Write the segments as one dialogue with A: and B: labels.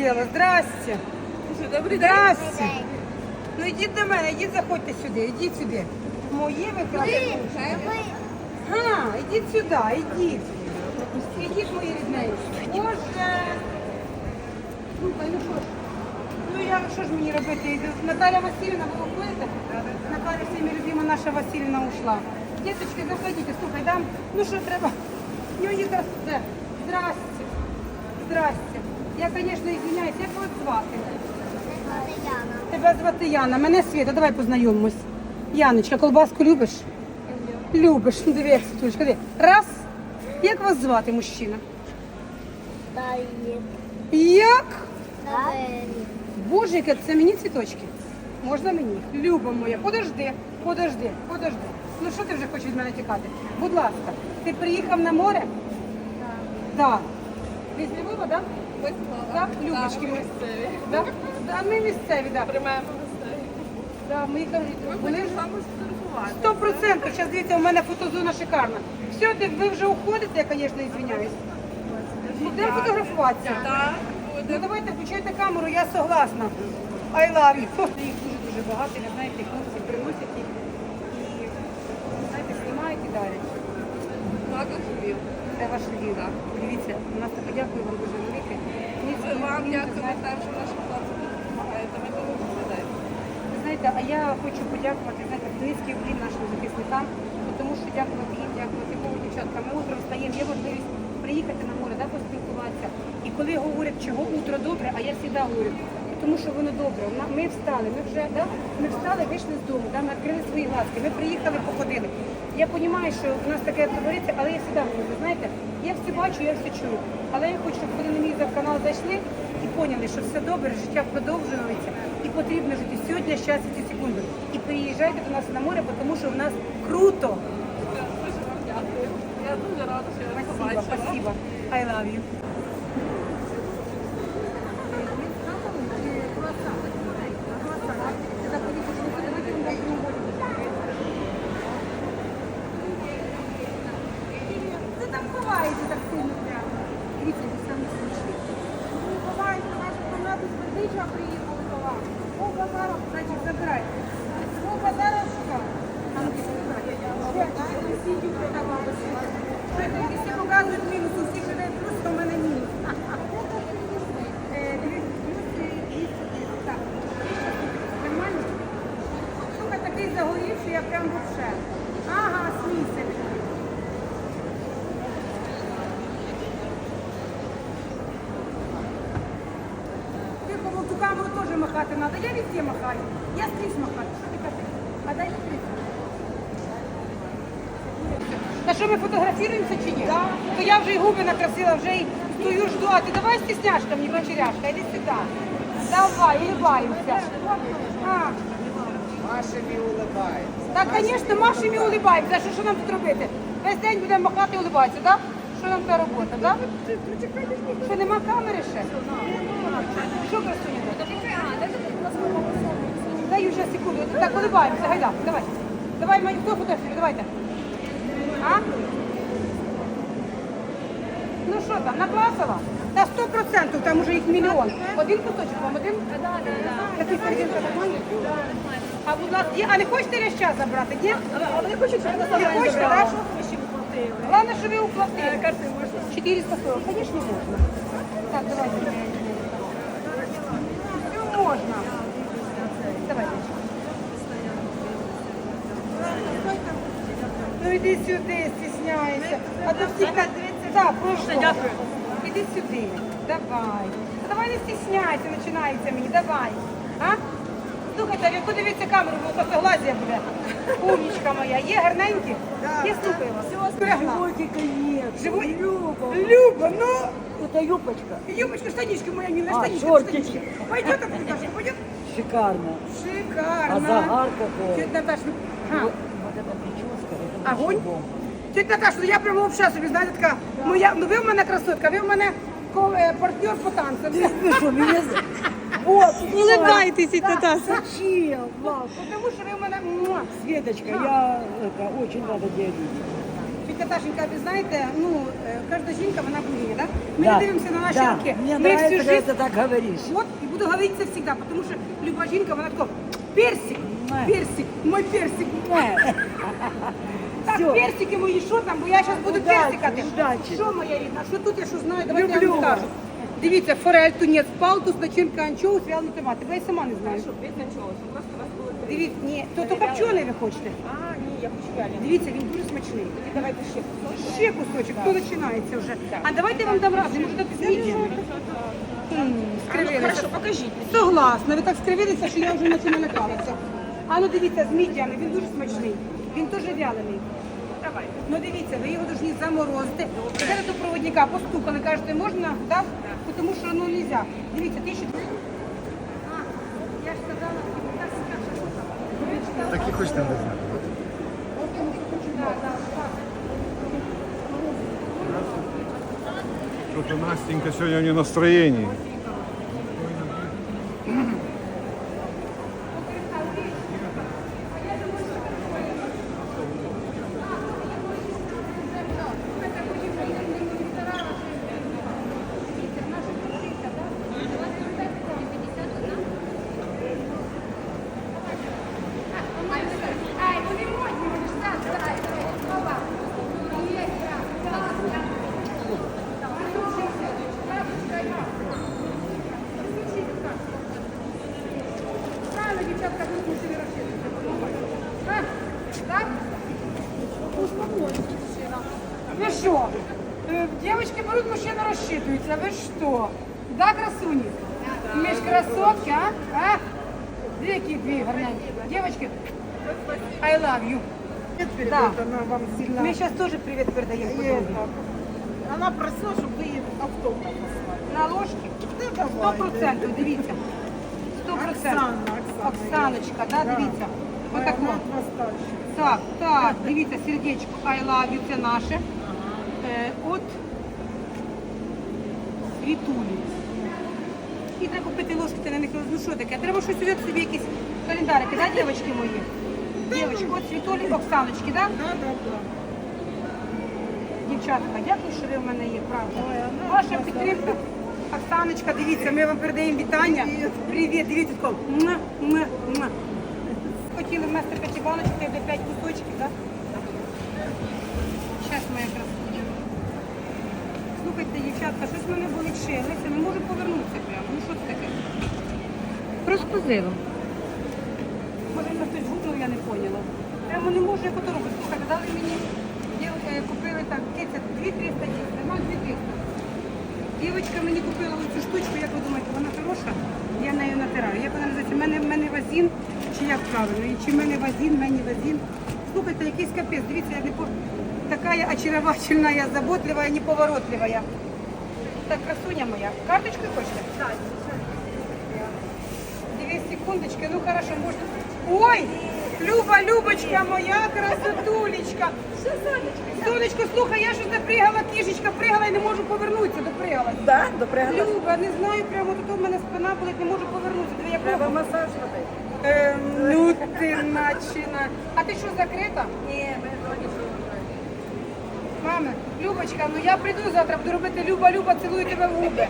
A: діло. Здрасте.
B: Добрий день.
A: Здрасте. Ну йдіть до мене, йдіть, заходьте сюди, йдіть сюди. Моє ви. А, йдіть сюди, йдіть. Йдіть, мої рідненькі. Боже. Слухай, ну що ж. Ну я що ж мені робити? Наталя Васильівна, ви виходите? Наталя всіми любима наша Васильівна ушла. Діточки, заходіть, слухай, дам. Ну що треба? Ну, здрасте. Здрасте. Здрасте. Я, звісно, извиняюсь, як вас звати? Тебе звати Яна, мене Світа, давай познайомимось. Яночка, колбаску любиш? Любиш. Ну, Диви, Світулечка, диви. Раз. Як вас звати, мужчина? Як? Боже, яке це мені цвіточки? Можна мені? Люба моя, подожди, подожди, подожди. Ну що ти вже хочеш від мене тікати? Будь ласка, ти приїхав на море? Так. Ви з Львова, так? Любочки ми. Да? Да, ми місцеві, так.
B: Приймаємо гостей.
A: Да, ми кажуть,
B: Ми
A: ж
B: сфотографувати.
A: Сто процентів. Зараз дивіться, у мене фотозона шикарна. Все, ти, ви вже уходите, я, звісно, извиняюсь. Будемо фотографуватися.
B: Так,
A: Ну
B: буде.
A: давайте включайте камеру, я согласна. I love you. Їх дуже дуже багато, ви знаєте, хлопці приносять їх і знаєте, знімають і дарять.
B: Також Львів.
A: Це ваш Львів. Дивіться, у нас дякую вам дуже велике.
B: Вам дякуємо те, що наші хлопці допомагаєте. Ми тому молодець.
A: Ви знаєте, а я хочу подякувати знаєте, низький уклін нашим захисникам, тому що дякувати їм, дякувати Богу, дівчатка. Ми утром встаємо, є можливість приїхати на море, да, поспілкуватися. І коли говорять, чого утро добре, а я завжди говорю, тому що воно добре. Ми встали, ми вже да, ми встали, вийшли з дому, да, ми відкрили свої глазки, ми приїхали, походили. Я розумію, що в нас таке твориться, але я завжди говорю, ви знаєте, я все бачу, я все чую. Але я хочу, щоб вони на мій канал зайшли і поняли, що все добре, життя продовжується і потрібно жити сьогодні, щас і цю секунду. І приїжджайте до нас на море, тому що в нас круто.
B: Дуже вам дякую. Я дуже рада, що я вас побачила.
A: спасибо. I love you. Це там ховається так сильно прямо. Дивіться, це саме смішне. Ви ховаєте наша кімната з Бердича приїхали до вас. О, базару, значить, забирайте. О, базаровська. А ну, ти. Ще, ще, сидіть, продавалося. Що це, всі показують мінус, у всіх живе плюс, то в мене мінус. Е, дивіться, плюс і і- так. Нормально? Слухай, такий загорівший, я прям вообще. Ага, смійся. Тихо, бо в ту камеру теж махати треба. Я везде махаю. Я скрізь махаю. Що ти кажеш? А дай скрізь. Та що ми фотографуємося чи ні? Да. То я вже і губи накрасила, вже і стою жду. А ти давай стісняшка мені, вечеряшка, іди сюди. Давай, улыбаємося. А,
C: Машами улыбается.
A: так, звісно, машемо і улыбаємося. А що, що нам тут робити? Весь день будемо махати і улыбатися, так? Що нам та робота, так? Що нема камери ще? Що красуня? Так, улыбаємося, гайда, давай. Давай, мені хто фотографує, давайте. А? Ну що там, накласила? Та сто процентів, там уже їх мільйон. Один кусочок вам, один? Так, так, так. Такий сердинка нормальний? А будь ласка, є- а не хочете ряща забрати, ні?
B: А вони хочуть, щоб
A: Не хочете, так? Головне, що ви уплатили.
B: Карти можна.
A: 440, конечно, можно. Так, давайте. Все можно. Давай. Ну іди сюди, стісняйся. А то всі так, так, прошу.
B: дякую.
A: Іди сюди. Давай. Та Давай не стісняйся, починається мені. Давай. А? Слухайте, а в яку дивіться камеру, бо фотоглазія буде. Умнічка моя. Є гарненькі? Я слухаю вас. Берегла.
D: конечно.
A: Живой?
D: Люба.
A: Люба, ну.
D: Это юбочка.
A: Юбочка, штанишки моя милая,
D: А,
A: штанишки,
D: шортики.
A: штанишки. Пойдет, Наташа, пойдет?
D: Шикарно.
A: Шикарно.
D: А загар какой.
A: Наташа, ну, а,
D: Вот,
A: Огонь?
D: вообще бомба.
A: тетя Наташа, ну я прямо взагалі собі, знаєте, така, ну, я, ну ви в мене красотка, ви в мене ко- е, партнер по танцям.
D: Вы что, меня... за- Вот,
A: Улыбайтесь, тетя
D: да,
A: Наташа.
D: Зачем? Ладно.
A: Тому що ви в мене, муа.
D: Светочка, я это, очень рада тебя видеть.
A: Тетя Тільки Ташенька, ви знаєте, ну, е, кожна жінка, вона богиня, да? Ми
D: Да,
A: не дивимося на наші
D: да.
A: руки.
D: Мне
A: Ми
D: нравится,
A: всю
D: когда
A: жизнь
D: ты так говоришь.
A: Вот, и буду говорить это всегда, потому что любая жінка, вона така, персик,
D: Мэ.
A: персик, мой персик.
D: Э,
A: Так, персики мої, що там? Бо я зараз буду персикати. Що моя рідна? Що тут я що знаю? Давайте я вам скажу. Дивіться, форель, тунець, палтус, начинка анчоус, вялений томат. Бо я сама не
B: три.
A: Дивіться, ні, то, то копчений ви хочете.
B: А, ні, я хочу вялений.
A: Дивіться, він дуже смачний.
B: Тоді давайте ще кусочок.
A: Ще кусочок, то починається вже. А давайте я вам дам раз, може дати зміді. Скривилися.
B: Хорошо, покажіть.
A: Согласна, ви так скривилися, що я вже почала налякалася. А ну дивіться, змідяний, він дуже смачний. Він теж вялений. Ну дивіться, ви його повинні заморозити. Зараз до проводника постукали, кажете, можна, так? Тому що ну не можна. Дивіться, ти ще... А, я ж сказала, так скажу.
E: Так і хочете не знати.
A: Да, да,
E: Настенька сегодня не в настроении.
A: Правильно, дівчатка, будуть мужчини розчитувати. А? Так? Успокойтесь, мужчина. Ви що? Е, Дівчатки беруть, мужчина розчитуються. Ви що? Да, красуні? Ми ж красотки, а? А? Які дві гарненькі. Дівчатки, I love you. Да.
C: Она вам сильно...
A: Ми зараз теж привіт передаємо. подруге.
C: Она просила, чтобы вы ей автограф послали.
A: На ложки?
C: Да,
A: Сто
C: давай.
A: процентів, дивіться. Сто процентів.
C: Оксана, Оксана.
A: Оксаночка, да,
C: Да.
A: дивіться.
C: Моя
A: Отак.
C: вас старше.
A: Так, так, дивіться, сердечко, I love you, це наше. Е, от Світулі. І треба купити ложки, це на них, ну що таке? Треба щось взяти собі якісь календарики, да, дівчатки мої? Дівчатки, от Світулі, Оксаночки, да?
C: Да, да, да.
A: Дівчатка, дякую, що ви в мене є, правда.
C: Ну,
A: Ваша підтримка. Оксаночка, дивіться, ми вам передаємо вітання. Привіт, дивіться, тако. Муа, муа, муа. Хотіли вместо п'яти баночок, де 5 кусочків, так? Зараз моя красуня. Слухайте, дівчатка, щось мене болить шия. Леся, не можу повернутися прямо. Ну що це таке?
B: Розпозило.
A: Може, мене хтось гукнув, я не поняла. Прямо не можу, як ото робити. Слухайте, дали мені, я, е, купили так, киця 2-300 дітей, нема 2-300. Дівочка мені купила ось цю штучку, як ви думаєте, вона хороша? Я нею натираю. Як вона називається? Мене, в мене вазін, чи як правильно? І чи в мене вазін, в мене вазін. Слухайте, якийсь капець, дивіться, я не по... така я очаровательна, я заботлива, я неповоротлива. Я. Так, красуня моя. Карточку хочете? Так. Две секундочки, ну хорошо, можно. Ой, Люба, Любочка моя, красотулечка. Що, Сонечко? Сонечко, слухай, я щось напрягала, кішечка, пригала і не можу повернутися, допригала.
D: Да, допрягла.
A: Люба, не знаю, прямо тут у мене спина болить, не можу повернутися. Диви, як
D: Треба масаж робити.
A: Ем, ну ти начина. А ти що, закрита?
D: Ні, ми зоні
A: Мама, Любочка, ну я прийду завтра, буду робити Люба, Люба, цілую тебе в губи.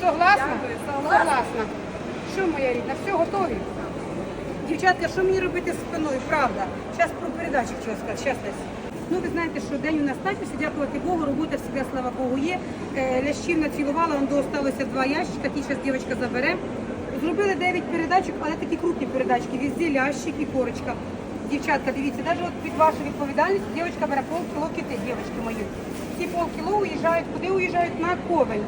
A: Согласна? Согласна. Що моя рідна, все готові? Дівчатка, що мені робити з спиною, правда? Зараз про передачу хотіла сказати, зараз Ну, ви знаєте, що день у нас начався, дякувати Богу, робота завжди, слава Богу, є. Е, Лящів націлувала, он осталося два ящика, ті зараз дівчинка забере. Зробили 9 передачок, але такі крупні передачки, везде лящик і корочка. Дівчатка, дивіться, навіть от під вашу відповідальність дівчинка бере полкіло кити, дівчатки мої. Полкіло уїжджають, куди уїжджають? На ковель.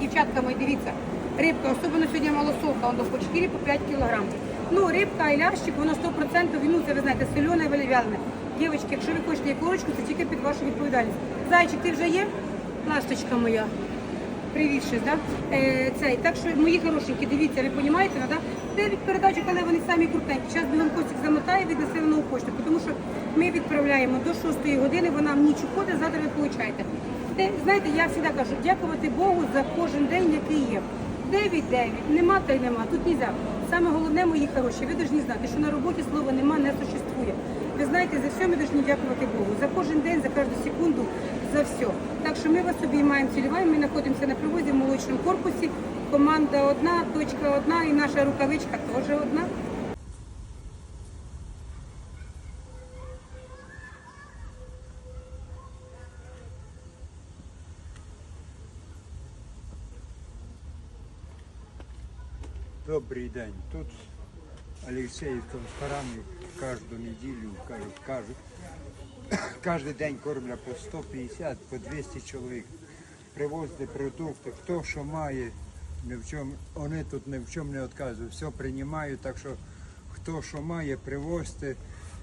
A: Дівчатка мої, дивіться, рибка, особливо сьогодні малосолка, воно по 4 по 5 кілограм. Ну, рибка і лящик, воно 100%, ну, це ви знаєте, солене, валів'ялене. Дівчатки, якщо ви хочете якорочку, це тільки під вашу відповідальність. Зайчик, ти вже є? Ласточка моя. Привіт, щось, да? Е, цей. Так що, мої хорошенькі, дивіться, ви розумієте, да? Дев'ять передачок, але вони самі крутенькі. Зараз нам Костік замотає, віднесе на нову пошту, тому що ми відправляємо до 6 години, вона в ніч уходить, завтра ви получаєте. Де, знаєте, я завжди кажу, дякувати Богу за кожен день, який є. 9-9, нема та й нема, тут нельзя. Саме головне, мої хороші, ви повинні знати, що на роботі слова нема, не существує. Ви знаєте, за все ми повинні дякувати Богу. За кожен день, за кожну секунду, за все. Так що ми вас обіймаємо, цілюваємо. Ми знаходимося на привозі в молочному корпусі. Команда одна, точка одна і наша рукавичка теж одна.
F: Добрий день. Тут Олексіївка в Харамі кожну неділю, кажуть, кажуть, кожен день кормлять по 150, по 200 чоловік. Привозити продукти, хто що має, ні в чому, вони тут ні в чому не відказують, все приймають, так що хто що має, привозити,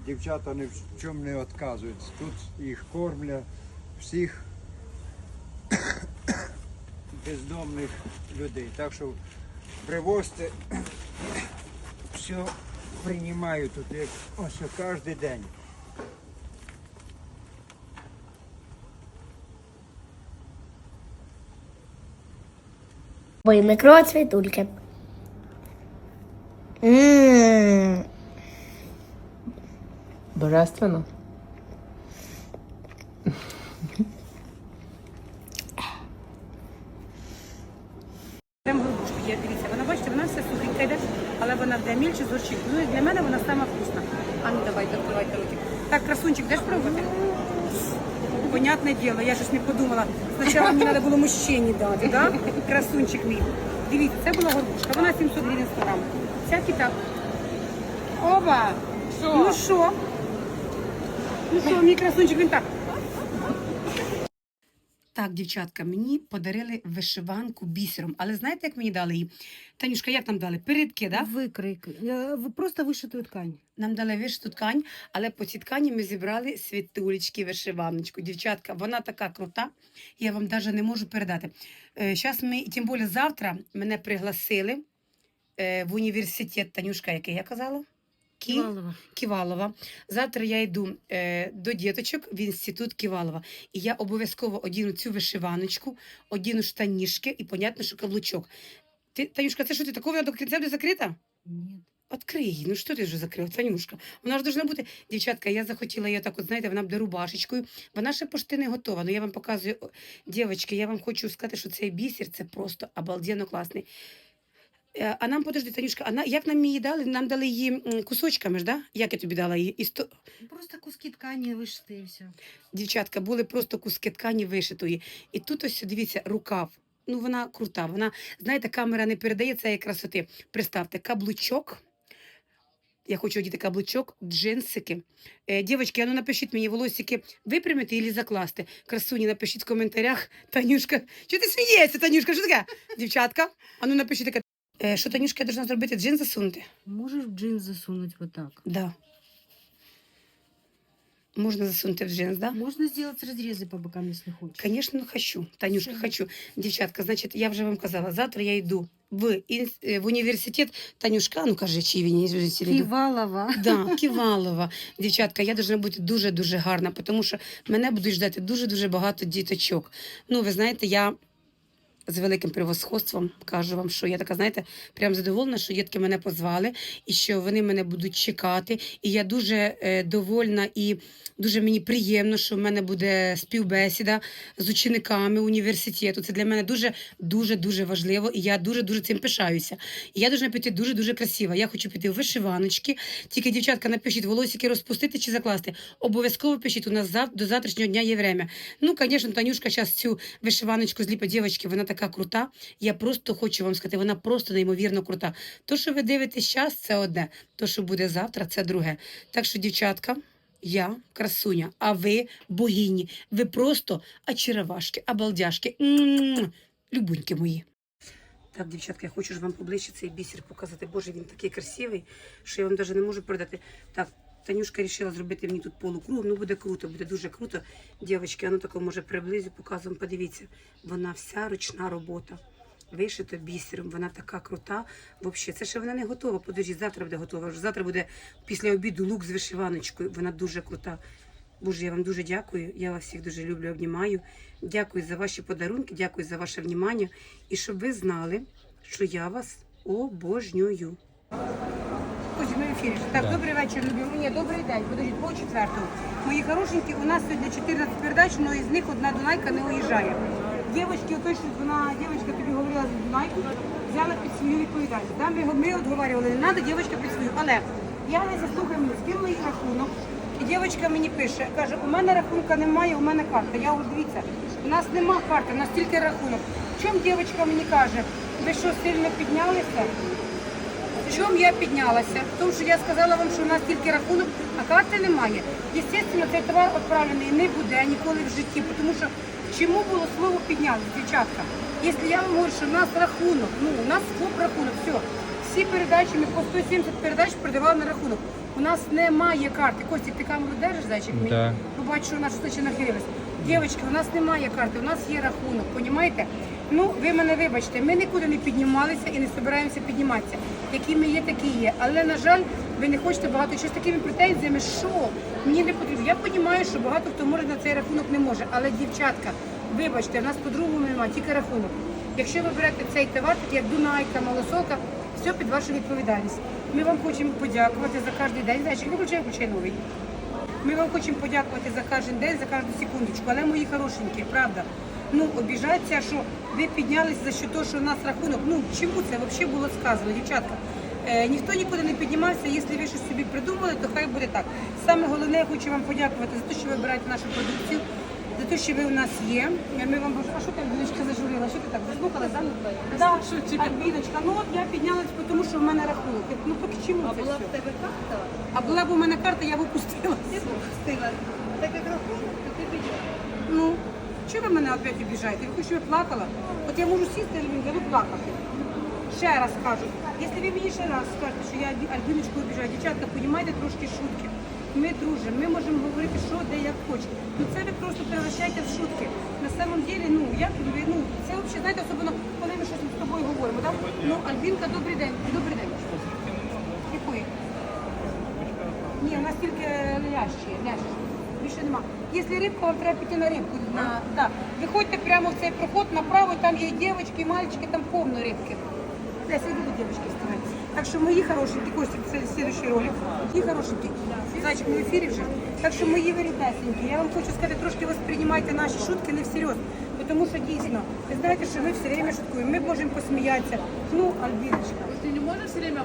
F: дівчата ні в чому не відказують. Тут їх кормлять, всіх бездомних людей. Так що привозьте, все приймаю тут, ось кожен день.
G: Любые микроцветульки. Ммм.
B: Божественно.
A: Прям горбушки є, дивіться, вона бачите, вона все сухенька йде, але вона де мільче з горчинкою. Ну і для мене вона сама вкусна. А ну давайте, відкривайте ротик. Так, красунчик, де спробувати? Понятне дело, я щось не подумала. Спочатку мені треба було мужчині дати, да? Красунчик мій. Дивіться, це була горбушка, вона 700 гривень 100 грам. Ця. Оба! Ну що? Ну що, мій красунчик, він так. Так, дівчатка, мені подарили вишиванку бісером. Але знаєте, як мені дали її? Танюшка, як нам дали? Передки, да?
C: Викрик. Е, ви Просто вишиту ткань.
A: Нам дали вишиту ткань, але по цій ткані ми зібрали світулечки, вишиваночку. Дівчатка, вона така крута, я вам навіть не можу передати. Зараз ми, і тим більше завтра, мене пригласили е, в університет Танюшка, який я казала? Кі?
C: Ківалова.
A: Ківалова. Завтра я йду е, до діточок в інститут Ківалова. І я обов'язково одіну цю вишиваночку, одіну штанішки і, понятно, що каблучок. Ти, Танюшка, це що ти такого до кінця буде закрита?
C: Ні.
A: Открий її, ну що ти вже закрила, Танюшка? Вона ж должна бути. Дівчатка, я захотіла її так, от знаєте, вона буде рубашечкою. Вона ще пошти не готова. Ну я вам показую, дівчатки, я вам хочу сказати, що цей бісер це просто обалденно класний. Е, А нам подожди, Танюшка, а на, як нам її дали? Нам дали її кусочками ж, да? Як я тобі дала її? І сто...
C: Просто куски ткані вишити і все.
A: Дівчатка, були просто куски ткані вишитої. І тут ось, дивіться, рукав. Ну, вона крута. Вона, знаєте, камера не передає цієї красоти. Представте, каблучок. Я хочу одіти каблучок, джинсики. Е, дівчатки, ну напишіть мені волосики випрямити і закласти. Красуні, напишіть в коментарях. Танюшка, що ти смієшся, Танюшка? Що таке? Дівчатка, а ну напишіть таке. Е, що Танюшка я должна зробити? Джин засунути?
C: Можеш в джинс засунути вот так.
A: Да. Можна засунути в джинс, да?
C: Можно сделать разрезы по бокам, если хочешь.
A: Конечно, хочу. Танюшка,
C: Все.
A: хочу. Дівчатка, значить, я вже вам казала, завтра я йду в, е, в університет. Танюшка, ну кажи, чи він йду.
C: Ківалова.
A: Да, Ківалова. Дівчатка, я должна бути дуже-дуже гарна, тому що мене будуть ждати дуже-дуже багато діточок. Ну, ви знаєте, я з великим превосходством кажу вам, що я така, знаєте, прям задоволена, що дітки мене позвали і що вони мене будуть чекати. І я дуже е, довольна і дуже мені приємно, що в мене буде співбесіда з учениками університету. Це для мене дуже дуже дуже важливо, і я дуже дуже цим пишаюся. І я должна піти дуже дуже красиво. Я хочу піти в вишиваночки. Тільки дівчатка, напишіть волосики розпустити чи закласти. Обов'язково пишіть. У нас зав... до завтрашнього дня є время. Ну, звісно, Танюшка зараз цю вишиваночку зліпить дівчатки, вона така крута. Я просто хочу вам сказати, вона просто неймовірно крута. То, що ви дивитесь зараз, це одне. То, що буде завтра, це друге. Так що, дівчатка. Я красуня, а ви богині. Ви просто очаровашки, обалдяшки. Любуньки мої. Так, дівчатка, я хочу ж вам поближче цей бісер показати. Боже, він такий красивий, що я вам навіть не можу передати. Так, Танюшка вирішила зробити мені тут полукруг. Ну, буде круто, буде дуже круто. Дівчатки, а ну тако може приблизю, показуємо, подивіться. Вона вся ручна робота. Вишито бісером, вона така крута. Взагалі, це ще вона не готова. Подожди, завтра буде готова. Завтра буде після обіду лук з вишиваночкою. Вона дуже крута. Боже, я вам дуже дякую. Я вас всіх дуже люблю, обнімаю. Дякую за ваші подарунки, дякую за ваше внимання. І щоб ви знали, що я вас обожнюю. Подожди, ми в ефірі. Так, добрий вечір, любі. Ні, добрий день. Подожди, по четвертому. Мої хорошенькі, у нас сьогодні 14 передач, але із них одна Дунайка не уїжджає. Дівчатки, ото що вона, дівчатка тобі говорила за Дунайку, взяла під свою відповідальність. Да, ми, ми отговорювали, не треба, дівчатка під свою. Але я не заслухаю мені, скинула їх рахунок. І дівчинка мені пише, каже, у мене рахунка немає, у мене карта. Я говорю, дивіться, у нас нема карти, у нас тільки рахунок. Чому дівчинка мені каже, ви що сильно піднялися? В чому я піднялася? В тому, що я сказала вам, що у нас тільки рахунок, а карти немає. Єстественно, цей товар відправлений не буде ніколи в житті, тому що чому було слово піднялися, дівчатка? Якщо я вам говорю, що у нас рахунок, ну у нас ФОП рахунок, все. Всі передачі, ми по 170 передач продавали на рахунок. У нас немає карти. Костік, ти камеру держиш, зайчик мій?
H: Да.
A: Побачу, що наша стача нахилилась. Дівчатки, у нас немає карти, у нас є рахунок, понімаєте? Ну, ви мене вибачте, ми нікуди не піднімалися і не збираємося підніматися. Які ми є, такі є. Але, на жаль, ви не хочете багато що з такими претензіями, що мені не потрібно. Я розумію, що багато хто може на цей рахунок не може. Але, дівчатка, вибачте, в нас по-другому немає, тільки рахунок. Якщо ви берете цей товар, такий як Дунайка, малосолка, все під вашу відповідальність. Ми вам хочемо подякувати за кожен день. Знаєш, виключай, включай новий. Ми вам хочемо подякувати за кожен день, за кожну секундочку. Але мої хорошенькі, правда. Ну, обіжаться, що ви піднялися за що того, що у нас рахунок. Ну, чому це взагалі було сказано, дівчатка? Е, ніхто нікуди не піднімався. Якщо ви щось собі придумали, то хай буде так. Саме головне, я хочу вам подякувати за те, що ви обираєте нашу продукцію, за те, що ви у нас є. Ми вам. А що ти, Альбіночка, зажурила? Що ти так заслухала? Да? Да, Альбіночка, ну от я піднялась, тому що в мене рахунок. Ну, так чому це
B: Була
A: все?
B: в тебе карта,
A: А була б у мене карта, я б опустила.
B: ти б пустила. Так як рахунок, то ти підеш.
A: Ну, чого ви мене опять обіжаєте? Ви хочете, щоб я плакала? От я можу сісти, Альбінка, ви плакати. Ще раз кажу, якщо ви мені ще раз скажете, що я Альбіночку обіжаю, дівчатка, понімайте трошки шутки. Ми дружимо, ми можемо говорити, що де як хочемо. Ну це ви просто превращаєте в шутки. На самом деле, ну як ну це взагалі, знаєте, особливо, коли ми щось з тобою говоримо, так? Ну, Альбінка, добрий день, добрий день. Якої? Ні, у нас тільки лящі, лящі. Більше нема. Якщо рибка, вам треба піти на рибку. На, да. Виходьте прямо в цей проход направо, там є дівчатки, мальчики, там повно рибки. Я буду дівчатки вставати. Так що мої хорошенькі, Костя, це слідчий ролик. Мої хорошенькі. Зайчик, ми в ефірі вже. Так що мої виріднесенькі. Я вам хочу сказати, трошки восприймайте наші шутки не всерйоз. Тому що дійсно, ви знаєте, що ми все время шуткуємо. Ми можемо посміятися. Ну, Альбіночка.
B: Ты не можешь все время...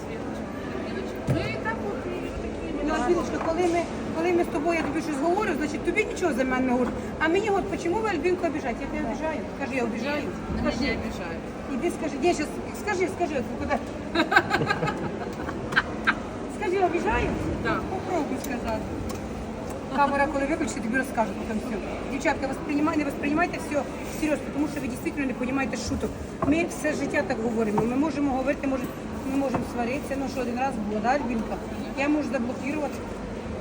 B: Светочка, Альбиночка, Мы и так вот и такие
A: Ну, Альбіночка, коли ми, коли ми з тобою, я тобі щось говорю, значить тобі нічого за мене не говориш. А мені от, чому ви Альбінку обіжаєте? Я тебе обіжаю. Скажи, я обіжаю.
B: На меня
A: Скажи.
B: обижают.
A: Іди скажи, ні, щас, скажи, скажи, от куди. Скажи, я обіжаю?
B: Да.
A: Попробуй сказати. Камера, коли виключиться, тобі розкажу потім все. Дівчатка, восприймай, не восприймайте все всерйоз, тому що ви дійсно не розумієте шуток. Ми все життя так говоримо. Ми можемо говорити, може, ми можемо сваритися, ну що один раз було, да, Альбінка? Я можу заблокувати,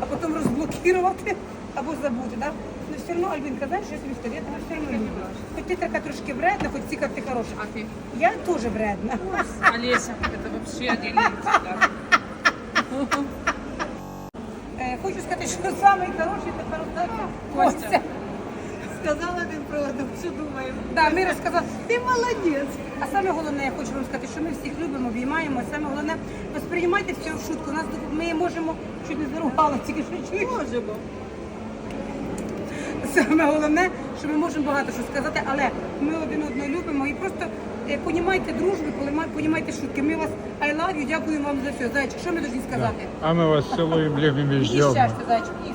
A: а потім розблокувати або забути, да? Ну все одно, Альбінка, знаєш, що я тобі скажу, я тебе все одно люблю. Хоч ти така трошки вредна, хоч ці як ти хороша.
B: А ты?
A: Я теж вредна.
B: Олеся, это вообще отдельная тема.
A: Е, Хочу сказати, що самий хороший тепер остався
B: Костя.
A: Костя.
C: Сказала він правду, все думаємо.
A: Да, ми розказали, ти молодець. А саме головне, я хочу вам сказати, що ми всіх любимо, обіймаємо. Саме головне, восприймайте все в шутку. Нас ми можемо чуть не заругали, тільки що чуєш.
C: Можемо.
A: Саме головне, що ми можемо багато що сказати, але ми один одного любимо і просто е, понімайте дружбу, коли понімайте шутки. Ми вас I love you, дякуємо вам за все. Зайчик, що ми повинні сказати?
H: А мы вас целуем, любим и
A: І
H: ждем.
A: щастя, зайчик, і